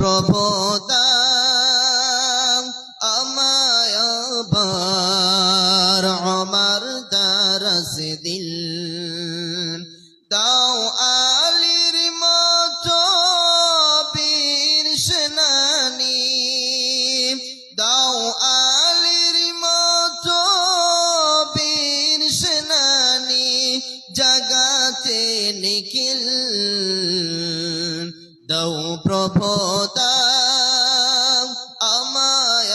প্রভোদাম প্রভোতা আমায়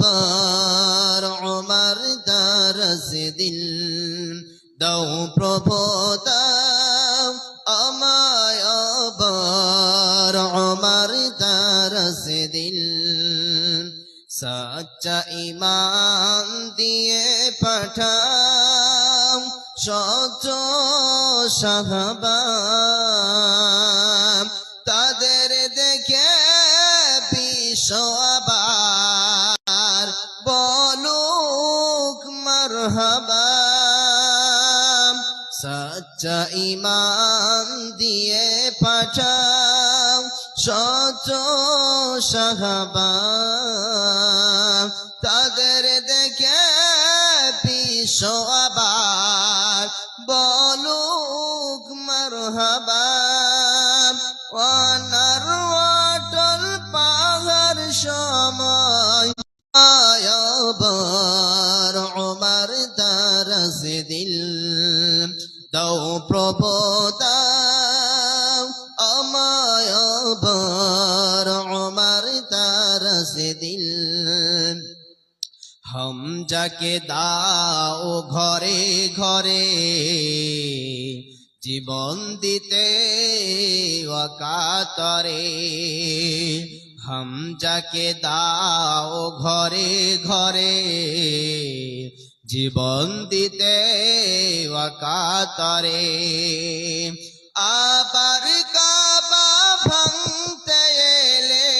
বার আমার দারস দিল আমায় বার আমার দারস দিল ইমান দিয়ে পাঠাও শত সাহাবা বিশ্ববার বলুক মারহাবা। সচ্চা ইমান দিয়ে পাঠাও শত সাহাবা। তাদের দেখে বিশ্ববার বলুক মারহাবা। প্রবদা আমায় আমার তার সে দিল। হম যাকে দাও ঘরে ঘরে, জীবন দিতে অকাতরে। হম যাকে দাও ঘরে ঘরে জীবন দিতে অকাতরে। আবার কাবা ভাঙতে এলে,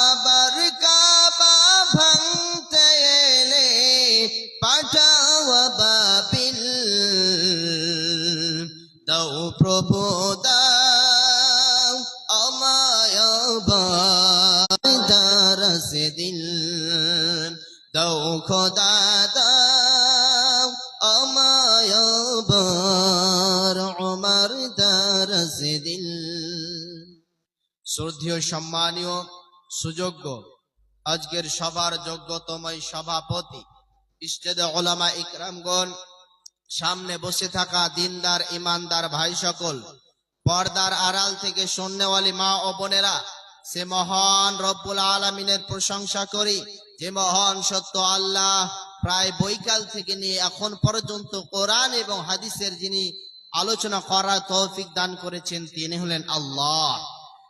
আবার কাবা ভাঙতে এলে পাঠাও বাবিল। দাও প্রভু, দাও আমায় শ্রদ্ধেয় সম্মানীয়, সুযোগ্য। আজকের সবার যোগ্যতময় সভাপতি ওলামা ইকরামগণ, সামনে বসে থাকা দিনদার, ইমানদার ভাই সকল পর্দার আড়াল থেকে সন্ন্যওয়ালি মা ও বোনেরা, সে মহান রব্বুল আলমিনের প্রশংসা করি, যে মহান সত্য আল্লাহ প্রায় বৈকাল থেকে নিয়ে এখন পর্যন্ত কোরআন এবং হাদিসের যিনি আলোচনা করার তৌফিক দান করেছেন, তিনি হলেন আল্লাহ।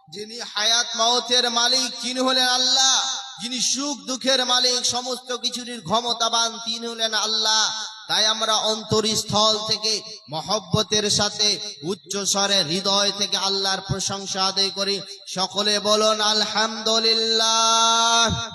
যিনি হায়াত মাওতের মালিক, তিনি হলেন আল্লাহ। যিনি সুখ, দুঃখের মালিক, সমস্ত কিছুর ক্ষমতাবান, তিনি হলেন আল্লাহ। তাই আমরা অন্তরস্থল থেকে মহব্বতের সাথে, উচ্চ স্বরে হৃদয় থেকে আল্লাহর প্রশংসা আদায় করি। সকলে বলুন, আলহামদুলিল্লাহ।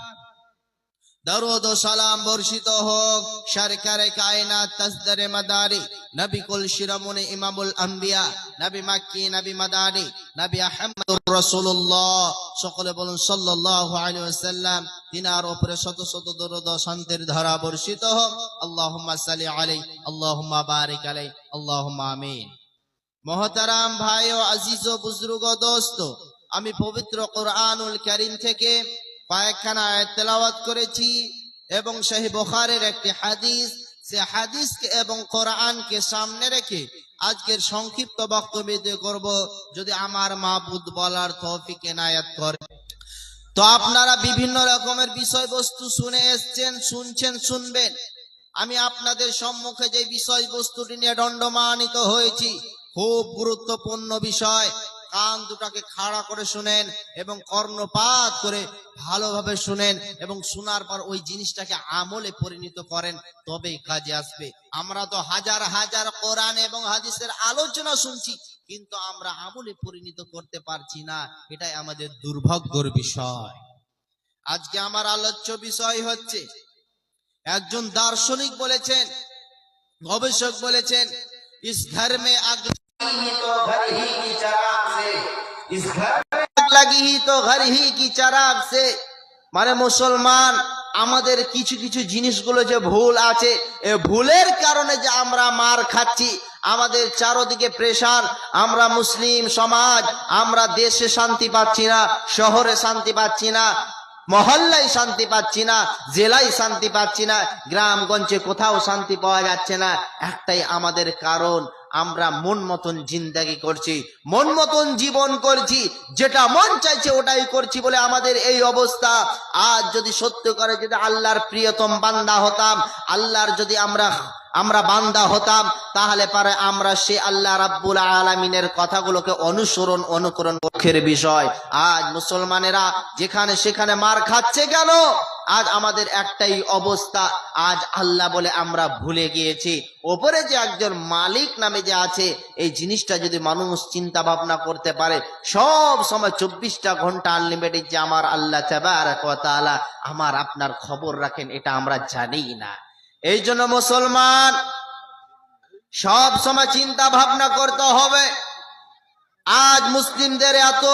দরুদ ও সালাম বর্ষিত হোক। সরকারে কায়নাত তাসদারে মাদারি। নবী কুল শিরোমণি ইমামুল আম্বিয়া, নবী মাক্কি, নবী মাদানি নবী আহমদুর রাসূলুল্লাহ। সকলে বলুন, সাল্লাল্লাহু আলাইহি ওয়াসাল্লাম, তিনার উপরে শত শত দরুদ শান্তির ধারা বর্ষিত হোক। আল্লাহুম্মা সাল্লি আলাইহি, আল্লাহুম্মা বারিক আলাইহি, আল্লাহুম্মা আমিন। মহতারাম ভাই ও আজিজ ও বুজুর্গ দোস্ত, আমি পবিত্র কোরআনুল কারীম থেকে কয়েকখানা তেলাওয়াত করেছি এবং সেই বোখারের একটি হাদিস, সে হাদিসকে এবং কোরআনকে সামনে রেখে আজকের সংক্ষিপ্ত বক্তব্য করব। যদি আমার মাহবুদ বলার তৌফিক এনায়াত করে। তো আপনারা বিভিন্ন রকমের বিষয়বস্তু শুনে এসছেন, শুনছেন, শুনবেন। আমি আপনাদের সম্মুখে যে বিষয়বস্তুটি নিয়ে দণ্ডমানিত হয়েছি, খুব গুরুত্বপূর্ণ বিষয়। কান দুটাকে খাড়া করে শুনেন এবং কর্ণপাত করে ভালোভাবে শুনেন এবং শোনার পর ওই জিনিসটাকে আমলে পরিণত করেন, তবেই কাজে আসবে। আমরা তো হাজার হাজার কোরআন এবং হাদিসের আলোচনা শুনছি, কিন্তু আমরা আমলে পরিণত করতে পারছি না। এটাই আমাদের দুর্ভাগ্যর বিষয়। আজকে আমার আলোচ্য বিষয় হচ্ছে, একজন দার্শনিক বলেছেন, গবেষক বলেছেন, ইস ঘর মে লাগি তো ঘরহি কি চারাব সে মানে মুসলমান আমাদের কিছু কিছু জিনিসগুলো যে ভুল আছে, এ ভুলের কারণে যে আমরা মার খাচ্ছি, আমাদের চারোদিকে প্রেশার আমরা মুসলিম সমাজ, আমরা দেশে শান্তি পাচ্ছি না, শহরে শান্তি পাচ্ছি না, মহল্লায় শান্তি পাচ্ছি না, জেলায় শান্তি পাচ্ছি না, গ্রামগঞ্জে কোথাও শান্তি পাওয়া যাচ্ছে না, একটাই আমাদের কারণ। আমরা মন মতন জিন্দাগি করছি, মন মতন জীবন করছি, যেটা মন চাইছে ওটাই করছি বলে আমাদের এই অবস্থা। আজ যদি সত্য করে যদি আল্লাহর প্রিয়তম বান্দা হতাম, আল্লাহর যদি আমরা আমরা বান্দা হতাম, তাহলে পারে আমরা সে আল্লাহ রাব্বুল আলমিনের কথাগুলোকে অনুসরণ, অনুকরণ পক্ষের বিষয়। আজ মুসলমানেরা যেখানে সেখানে মার খাচ্ছে কেন? আজ আমাদের একটাই অবস্থা, আজ আল্লাহ বলে আমরা ভুলে গিয়েছি। ওপরে যে একজন মালিক নামে যে আছে, এই জিনিসটা যদি মানুষ চিন্তা ভাবনা করতে পারে, সব সময় চব্বিশটা ঘণ্টা আনলিমিটেড যে আমার আল্লাহ তাআলা আমার আপনার খবর রাখেন, এটা আমরা জানি না। এই জন্য মুসলমান, সব সময় চিন্তা ভাবনা করতে হবে। আজ মুসলিমদের এত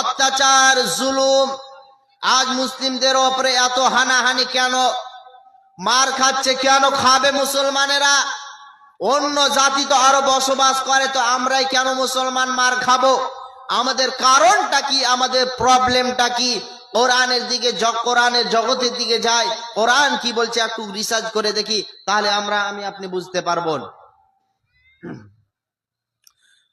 অত্যাচার, জুলুম আজ মুসলিমদের ওপরে এত হানাহানি কেন? মার খাচ্ছে কেন খাবে মুসলমানেরা? অন্য জাতি তো আরও বসবাস করে, তো আমরাই কেন মুসলমান মার খাব? আমাদের কারণটা কি? আমাদের প্রবলেমটা কি? কোরআনের দিকে কোরআনের জগতের দিকে যায় কোরআন কি বলছে? একটু রিসার্চ করে দেখি, তাহলে আমরা, আমি, আপনি বুঝতে পারব।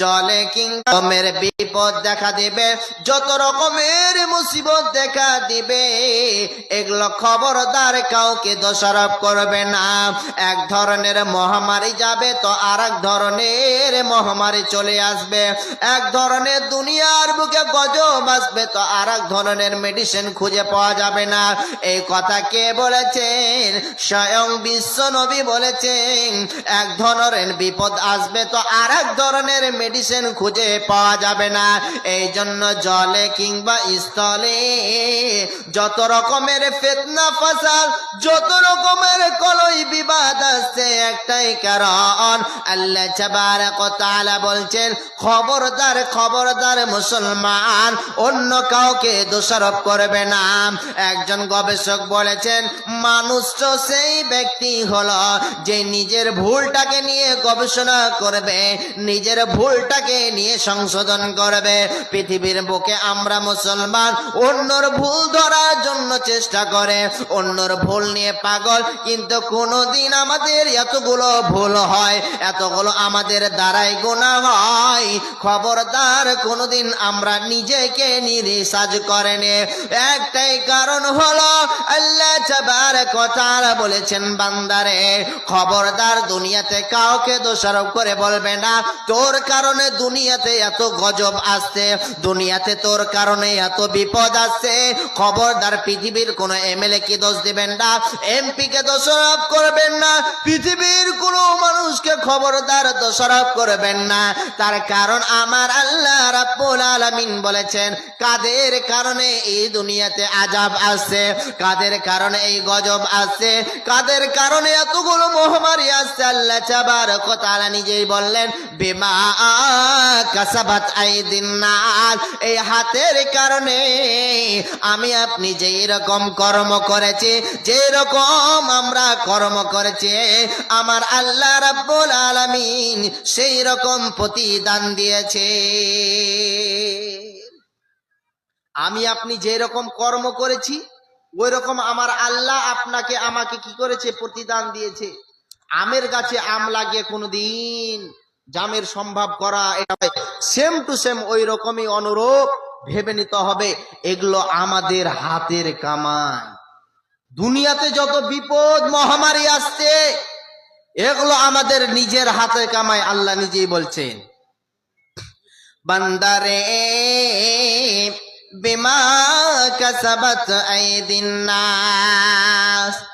জলে কিংমের বিপদ দেখা দিবে, যত রকমের মুসিবত দেখা দিবে। এগুলো খবরদার কাউকে দোষারোপ করবে না। এক ধরনের মহামারী যাবে তো আর এক ধরনের মহামারী চলে আসবে। এক ধরনের দুনিয়ার বুকে গজব আসবে তো আর এক ধরনের মেডিসিন খুঁজে পাওয়া যাবে না। এই কথা কে বলেছেন? স্বয়ং বিশ্ব নবী বলেছেন, এক ধরনের বিপদ আসবে তো আর এক ধরনের মেডিসিন খুঁজে পাওয়া যাবে না। এই জন্য জলে কিংবা স্থলে যত রকমের ফেতনা ফাসাদ, যত রকমের কলই বিবাদ আসছে একটাই কারণ। আল্লাহ তাবারাক ওয়া তাআলা বলছেন, খবরদার খবরদার মুসলমান, অন্য কাউকে দোষারোপ করবে না। একজন গবেষক বলেছেন, মানুষ তো সেই ব্যক্তি হলো যে নিজের ভুলটাকে নিয়ে গবেষণা করবে, নিজের ভুলটাকে নিয়ে সংশোধন করবে। পৃথিবীর বুকে আমরা মুসলমান, অন্যর ভুল ধরার জন্য চেষ্টা করে, অন্যর ভুল নিয়ে পাগল, কিন্তু কোনোদিন আমাদের এতগুলো ভুল হয়, এতগুলো আমাদের দ্বারাই গুণা হয়। খবরদার কোনোদিন আমরা নিজেকে নিরিসাজ করে নে একটাই কারণ হলো আল্লাহ চাবার কথা বলেছেন, বান্দারে, খবরদার দুনিয়াতে কাউকে দোষারোপ করে বলবে না, তোর কারণে দুনিয়াতে এত গজব আসছে, দুনিয়াতে তোর কারণে এত বিপদ আসছে। খবরদার পৃথিবীর কোন এমএলএ কি দোষ দিবেন না, এমপি কে দোষারোপ করবেন না, পৃথিবীর কোন মানুষকে খবরদার দোষারোপ করবেন না। তার কারণ আমার আল্লাহ রাব্বুল আলামিন বলেছেন, কাদের কারণে এই দুনিয়াতে আজাব আসছে? কাদের কারণে এই গজব আসছে? কাদের কারণে এতগুলো মহামারী আসছে? আল্লাহ তাবারক ওয়া তাআলা নিজেই বললেন, বিমা কাসাবাত আইদিন নাস। এই হাতের কারণে আমি আপনি যেই রকম কর্ম করেছি যে রকম আমরা কর্ম করেছি, আমার আল্লাহ রাব্বুল আলামিন সেই রকম প্রতিদান দিয়েছে। আমি আপনি যে রকম কর্ম করেছি, ওই রকম আমার আল্লাহ আপনাকে আমাকে কি করেছে? প্রতিদান দিয়েছে। আমের গাছে আম লাগিয়ে কোনোদিন জামের সম্ভব করা এটা সেম টু সেম ওই রকমই অনুরূপ ভেবে নিতে হবে। এগুলো আমাদের হাতের কামাই। দুনিয়াতে যত বিপদ মহামারী আসছে, এগুলো আমাদের নিজের হাতে কামাই, আল্লাহ নিজেই বলছেন। বান্দারে, বিমা কাসাবাত আইদিন নাস।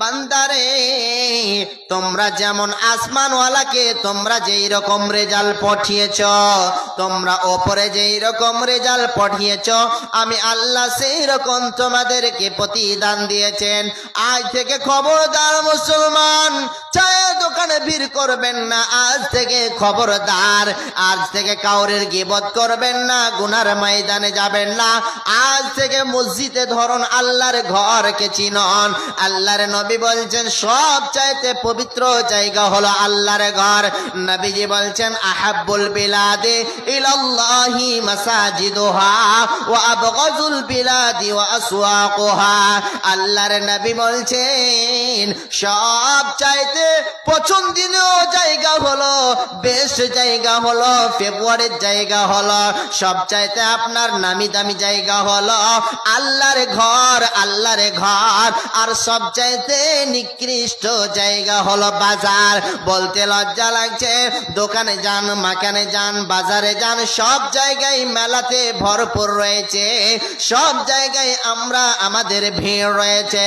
বান্দারে, তোমরা যেমন আসমানওয়ালাকে তোমরা যেই রকম রেজাল্ট পাঠিয়েছ, তোমরা ওপরে যেই রকম রেজাল্ট পাঠিয়েছ, আমি আল্লাহ সেই রকম তোমাদেরকে প্রতিদান দিয়েছেন। আজ থেকে খবরদার মুসলমান চায়ের দোকানে ভিড় করবেন না, আজ থেকে খবরদার। আজ থেকে কাউরের গিবত করবেন না, গুনার ময়দানে যাবেন না। আজ থেকে মসজিদে ধরুন আল্লাহর ঘরকে চিনন, আল্লাহর নবী বলছেন, সব চাইতে পবিত্র জায়গা হলো আল্লাহর ঘর। নবীজি বলছেন, আহাব্বুল বিলাদে ইলাল্লাহি মাসাজিদুহা ওয়া আবগাজুল বিলাদি ওয়া আসওয়াকুহা। আল্লাহর নবী বলছেন, সব চাইতে পছন্দনীয় জায়গা হলো বেস্ট জায়গা হলো, ফেব্রুয়ারির জায়গা হলো, সব চাইতে আপনার নামি দামি জায়গা হলো আল্লাহর ঘর আল্লাহর ঘর। আর সব চাইতে নিকৃষ্ট জায়গা হলো বাজার। বলতে লজ্জা লাগছে, দোকানে যান, মাকানে যান, বাজারে যান, সব জায়গায় মেলাতে ভরপুর রয়েছে। সব জায়গায় আমরা, আমাদের ভিড় রয়েছে।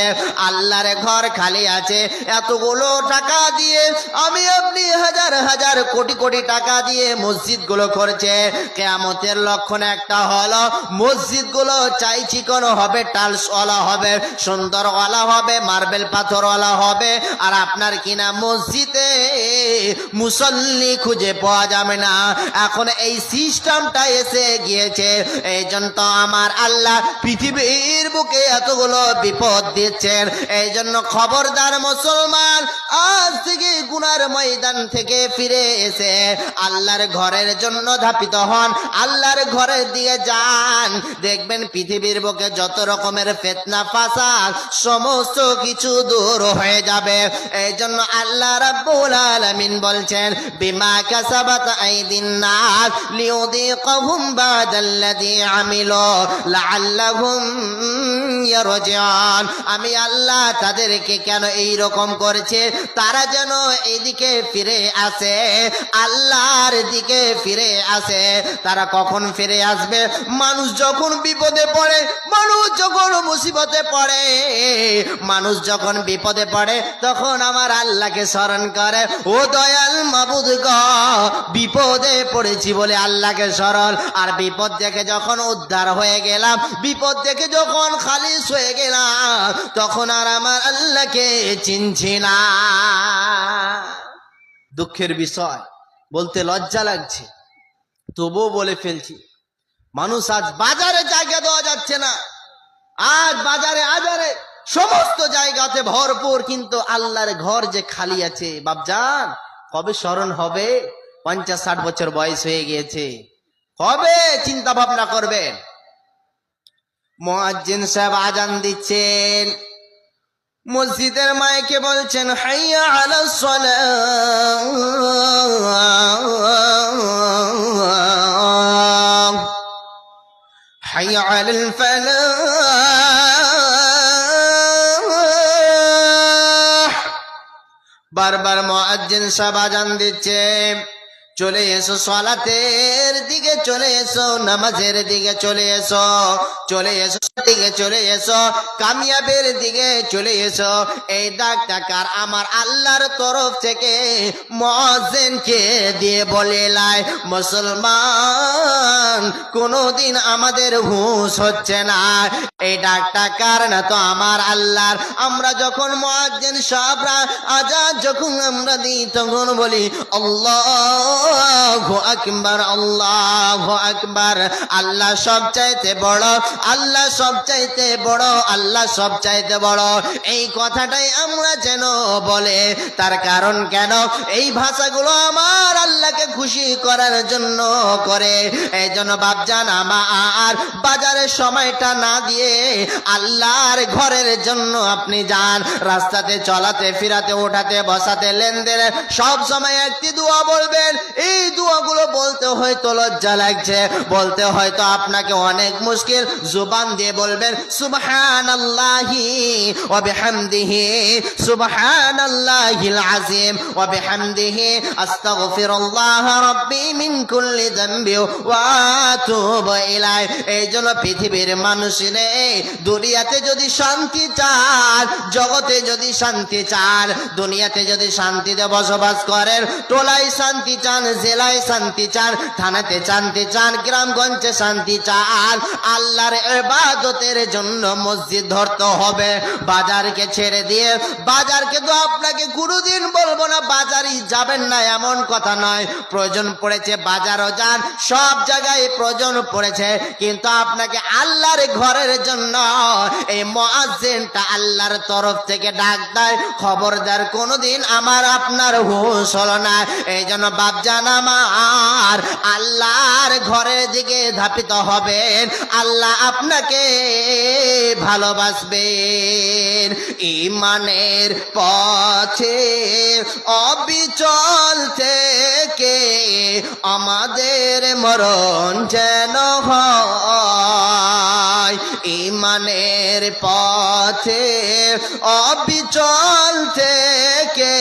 আল্লাহর ঘর খালি আছে, এতগুলো টাকা দিয়ে আমি আপনি হাজার হাজার কোটি কোটি টাকা দিয়ে মসজিদগুলো করছে। কেয়ামতের লক্ষণ একটা হলো মসজিদগুলো চাই চিকন হবে টালসওয়ালা হবে, সুন্দরওয়ালা হবে, মার্বেল পাথরওয়ালা হবে। আর আপনার কিনা মসজিদে মুসল্লি খুঁজে পাওয়া যাবে না। এখন এই সিস্টেমটা এসে গিয়েছে। এই জন্য আমার আল্লাহ পৃথিবীর বুকে এতগুলো বিপদ দিচ্ছেন। এই জন্য খবরদার মুসলমান আজ থেকে গুনার ময়দান থেকে ফিরে এসে আল্লাহর ঘরের জন্য ধাপিত হন। আল্লাহর ঘরের দিকে যান। দেখবেন পৃথিবীর বুকে যত রকমের ফেতনা, ফাসাদ, সমস্ত কিছু দূর হয়ে যাবে। এই জন্য আল্লাহ রাব্বুল আলামিন বলছেন, বিমা কাসাবাত আইদিন নাস লিউযীকাহুম বাদাল্লাযী আমিলু লাআল্লাহুম ইয়ারজিউন। আমি আল্লাহ তাদেরকে কেন এই রকম করেছে? তারা যেন এইদিকে ফিরে আসে, আল্লাহর দিকে ফিরে আসে। তারা কখন ফিরে আসবে? মানুষ যখন বিপদে পড়ে, মানুষ যখন মুসিবতে পড়ে, মানুষ যখন বিপদে পড়ে, তখন আমার আল্লাহকে স্মরণ করে, ও দয়াল মাবুদ গ, বিপদে পড়েছি বলে আল্লাহকে স্মরণ। আর বিপদ দেখে যখন উদ্ধার হয়ে গেলাম, বিপদ দেখে যখন খালিস হয়ে গেলাম, তখন আর আমার আল্লাহকে চিনছি না। দুঃখের বিষয়, বলতে লজ্জা লাগছে, তবুও বলে ফেলছি, মানুষ আজ বাজারে জায়গা দেওয়া যাচ্ছে না, আজ বাজারে, আজারে সমস্ত জায়গাতে ভরপুর, কিন্তু আল্লাহর ঘর যে খালি আছে, বাপজান, কবে স্মরণ হবে? পঞ্চাশ ষাট বছর বয়স হয়ে গিয়েছে। কবে চিন্তা ভাবনা করবেন? মোয়াজ্জিন সাহেব আজান দিচ্ছেন। মসজিদের মাইকে বলছেন, হাইয়া আলা হাইয়া আলাল ফালাহ বারবার মুয়াজ্জিন সাহেব আজান দিচ্ছে। চলে এসো সলাতের দিকে চলে এসো, নামাজের দিকে চলে এসো চলে এসো দিকে চলে এসো, কামিয়াবের দিকে চলে এসো। এই ডাক টাকার আমার আল্লাহর তরফ থেকে মজেনকে দিয়ে বলে লাই, মুসলমান, কোনোদিন আমাদের হুঁশ হচ্ছে না। এই ডাক টাকার না তো আমার আল্লাহর? আমরা যখন মজ্জেন সাবরা আজাদ যখন আমরা দিই, তখন বলি, আল্লাহ আকবার, আল্লাহ আকবার। আল্লাহ সব চাইতে বড়, আল্লাহ সব চাইতে বড়, আল্লাহ সব চাইতে বড়। এই কথাটাই আমরা যেন বলে, তার কারণ কেন? এই ভাষাগুলো আমার আল্লাহকে খুশি করার জন্য করে। এই জন্য বাপজান আমার, বাজারের সময়টা না দিয়ে আল্লাহর ঘরের জন্য আপনি যান। রাস্তাতে, চলাতে, ফিরাতে, ওঠাতে, বসাতে লেনদেনে সব সময় একটি দোয়া বলবেন। এই দোয়াগুলো বলতে হয়তো লজ্জা লাগছে, বলতে হয়তো আপনাকে অনেক মুশকিল জুবান দিয়ে বলবেন সুবহান আল্লাহি ওয়া বিহামদিহি সুবহান আল্লাহিল আজিম ওয়া বিহামদিহি, আস্তাগফিরুল্লাহ রাব্বি মিন কুল্লি যামবি ওয়া আতুবু ইলাই এই জন্য পৃথিবীর মানুষ রে দুনিয়াতে যদি শান্তি চান, জগতে যদি শান্তি চান, দুনিয়াতে যদি শান্তিতে বসবাস করেন টোলায় শান্তি চান জেলায় শান্তি চান, থানাতে শান্তি চান, গ্রামগঞ্জে শান্তি চান। আল্লাহর এবাদতের জন্য মসজিদ ধরতে হবে। বাজারকে ছেড়ে দিয়ে, বাজারকে তো আপনাকে কোনোদিন বলব না, বাজারই যাবেন না, এমন কথা নয়। প্রয়োজন পড়েছে, বাজারও যান, সব জায়গায় প্রয়োজন পড়েছে। কিন্তু আপনাকে আল্লাহর ঘরের জন্য এই মোয়াজ্জিনটা আল্লাহর তরফ থেকে ডাক দেয়। খবরদার কোনোদিন আমার আপনার হুশ হলো না। এই জন্য বাপজান আমার আল্লাহর ঘরের দিকে ধাপিত হবেন। আল্লাহ আপনাকে ভালোবাসবেন। ইমানের পথে, অবিচল থেকে আমাদের মরণ যেন হয়। ইমানের পথে, অবিচল থেকে